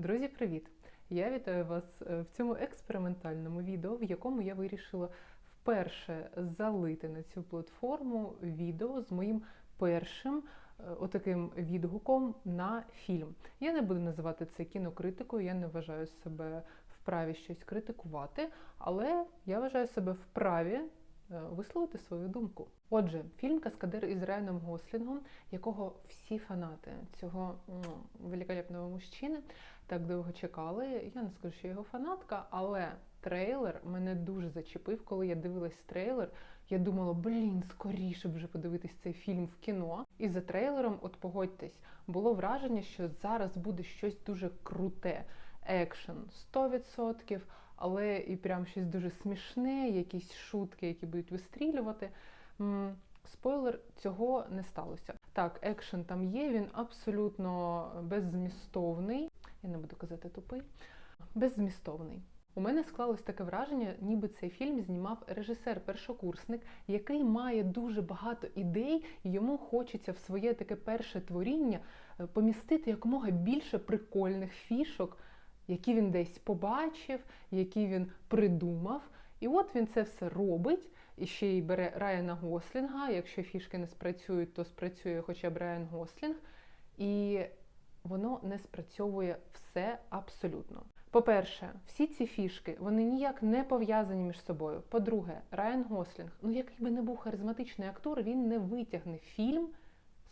Друзі, привіт! Я вітаю вас е, в цьому експериментальному відео, в якому я вирішила вперше залити на цю платформу відео з моїм першим е, отаким відгуком на фільм. Я не буду називати це кінокритикою, я не вважаю себе вправі щось критикувати, але я вважаю себе вправі висловити свою думку. Отже, фільм Каскадер із Райаном Гослінгом, якого всі фанати цього ну, великолепного мужчини так довго чекали. Я не скажу, що я його фанатка, але трейлер мене дуже зачепив. Коли я дивилась трейлер, я думала, блін, скоріше вже подивитись цей фільм в кіно. І за трейлером, от погодьтесь, було враження, що зараз буде щось дуже круте. Екшен 100%, але і прям щось дуже смішне, якісь шутки, які будуть вистрілювати. Спойлер, цього не сталося. Так, екшен там є, він абсолютно беззмістовний. Я не буду казати тупий, беззмістовний. У мене склалось таке враження, ніби цей фільм знімав режисер-першокурсник, який має дуже багато ідей, і йому хочеться в своє таке перше творіння е, помістити якомога більше прикольних фішок, які він десь побачив, які він придумав. І от він це все робить. І ще й бере Райана Гослінга. Якщо фішки не спрацюють, то спрацює хоча б Райан Гослінг. І воно не спрацьовує все абсолютно. По-перше, всі ці фішки вони ніяк не пов'язані між собою. По-друге, Райан Гослінг, ну який би не був харизматичний актор, він не витягне фільм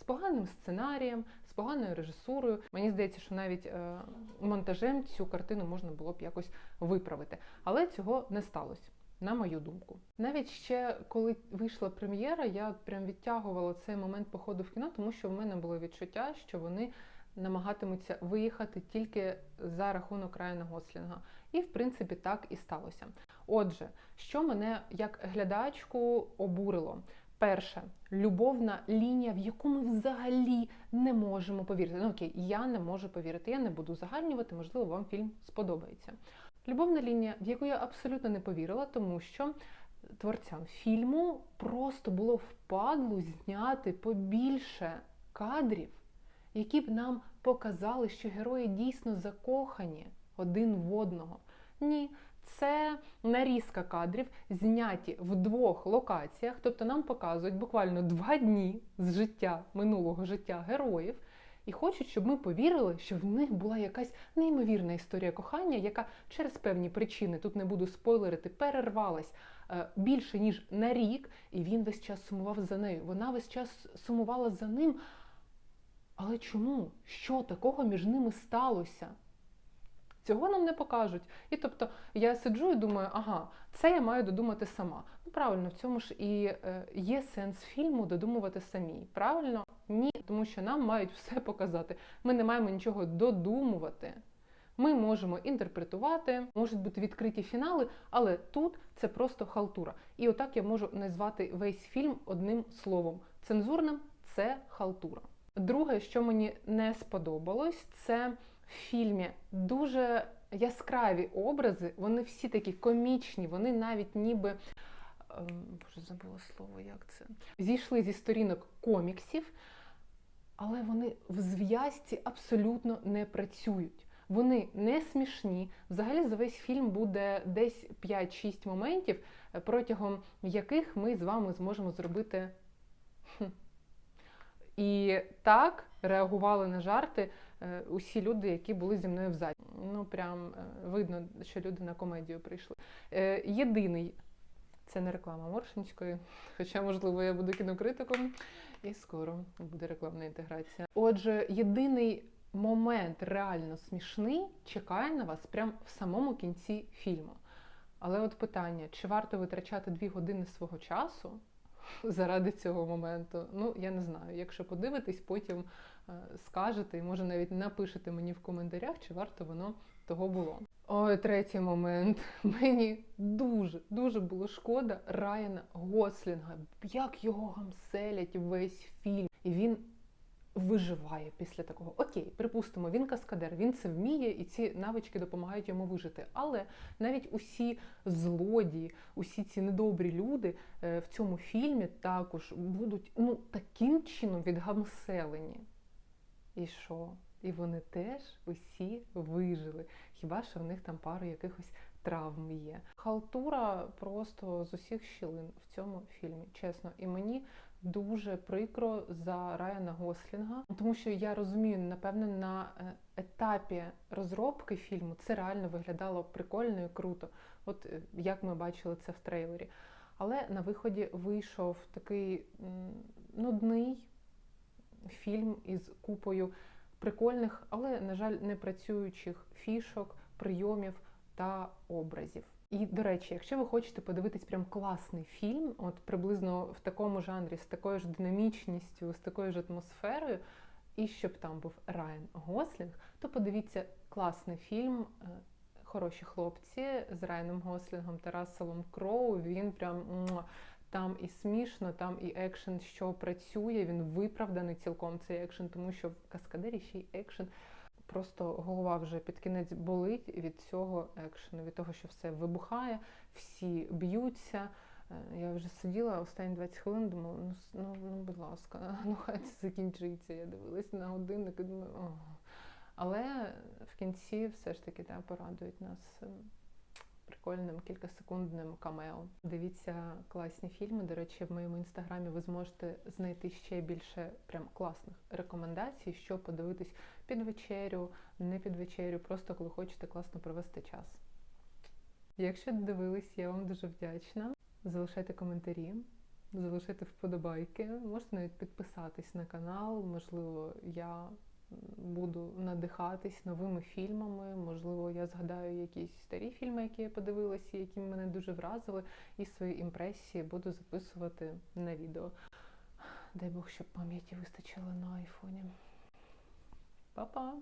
з поганим сценарієм, з поганою режисурою. Мені здається, що навіть е, монтажем цю картину можна було б якось виправити. Але цього не сталося. На мою думку, навіть ще коли вийшла прем'єра, я прям відтягувала цей момент походу в кіно, тому що в мене було відчуття, що вони намагатимуться виїхати тільки за рахунок Райана Гослінга. І, в принципі, так і сталося. Отже, що мене як глядачку обурило? Перше, любовна лінія, в яку ми взагалі не можемо повірити. Ну окей, я не можу повірити, я не буду загальнювати, можливо, вам фільм сподобається. Любовна лінія, в яку я абсолютно не повірила, тому що творцям фільму просто було впадло зняти побільше кадрів, які б нам показали, що герої дійсно закохані один в одного. Ні, це нарізка кадрів, зняті в двох локаціях, тобто нам показують буквально два дні з життя минулого життя героїв. І хочуть, щоб ми повірили, що в них була якась неймовірна історія кохання, яка через певні причини, тут не буду спойлерити, перервалась е, більше ніж на рік, і він весь час сумував за нею. Вона весь час сумувала за ним. Але чому? Що такого між ними сталося? Цього нам не покажуть. І тобто я сиджу і думаю, ага, це я маю додумати сама. Ну правильно, в цьому ж і е, є сенс фільму додумувати самі. Правильно? Ні, тому що нам мають все показати. Ми не маємо нічого додумувати. Ми можемо інтерпретувати, можуть бути відкриті фінали, але тут це просто халтура. І отак я можу назвати весь фільм одним словом: цензурним це халтура. Друге, що мені не сподобалось, це в фільмі дуже яскраві образи, вони всі такі комічні, вони навіть ніби. Боже, забула слово, як це. Зійшли зі сторінок коміксів, але вони в зв'язці абсолютно не працюють. Вони не смішні. Взагалі за весь фільм буде десь 5-6 моментів, протягом яких ми з вами зможемо зробити. І так реагували на жарти е, усі люди, які були зі мною в залі. Ну прям е, видно, що люди на комедію прийшли. Е, єдиний це не реклама Моршинської, хоча, можливо, я буду кінокритиком, і скоро буде рекламна інтеграція. Отже, єдиний момент реально смішний чекає на вас прямо в самому кінці фільму. Але от питання: чи варто витрачати дві години свого часу? Заради цього моменту. Ну, я не знаю. Якщо подивитись, потім е, скажете і може навіть напишете мені в коментарях, чи варто воно того було. Ой, третій момент. Мені дуже дуже було шкода Райана Гослінга. Як його гамселять весь фільм. І він виживає після такого. Окей, припустимо, він каскадер, він це вміє, і ці навички допомагають йому вижити. Але навіть усі злодії, усі ці недобрі люди е, в цьому фільмі також будуть ну, таким чином відгамселені. І що? І вони теж усі вижили. Хіба що в них там пару якихось травм є. Халтура просто з усіх щілин в цьому фільмі, чесно. І мені дуже прикро за Райана Гослінга, тому що я розумію, напевно, на е, етапі розробки фільму це реально виглядало прикольно і круто. От е, як ми бачили це в трейлері. Але на виході вийшов такий нудний фільм із купою прикольних, але, на жаль, не працюючих фішок, прийомів та образів. І, до речі, якщо ви хочете подивитись прям класний фільм, от приблизно в такому жанрі, з такою ж динамічністю, з такою ж атмосферою, і щоб там був Райан Гослінг, то подивіться класний фільм е, Хороші хлопці з Райаном Гослінгом та Кроу. Він прям там і смішно, там і екшен, що працює. Він виправданий цілком цей екшен, тому що в каскадері ще й екшен. Просто голова вже під кінець болить від цього екшену, від того, що все вибухає, всі б'ються. Е, Я вже сиділа останні 20 хвилин, думала, ну, ну, ну будь ласка, ну хай це закінчиться. Я дивилась на годинник і думаю, о. Але в кінці все ж таки да, порадують нас ем, прикольним кількасекундним камео. Дивіться класні фільми. До речі, в моєму інстаграмі ви зможете знайти ще більше прям класних рекомендацій, що подивитись під вечерю, не під вечерю, просто коли хочете класно провести час. Якщо дивились, я вам дуже вдячна. Залишайте коментарі, залишайте вподобайки, можете навіть підписатись на канал. Можливо, я буду надихатись новими фільмами. Можливо, я згадаю якісь старі фільми, які я подивилася, які мене дуже вразили, і свої імпресії буду записувати на відео. Дай Бог, щоб пам'яті вистачило на айфоні. Па-па!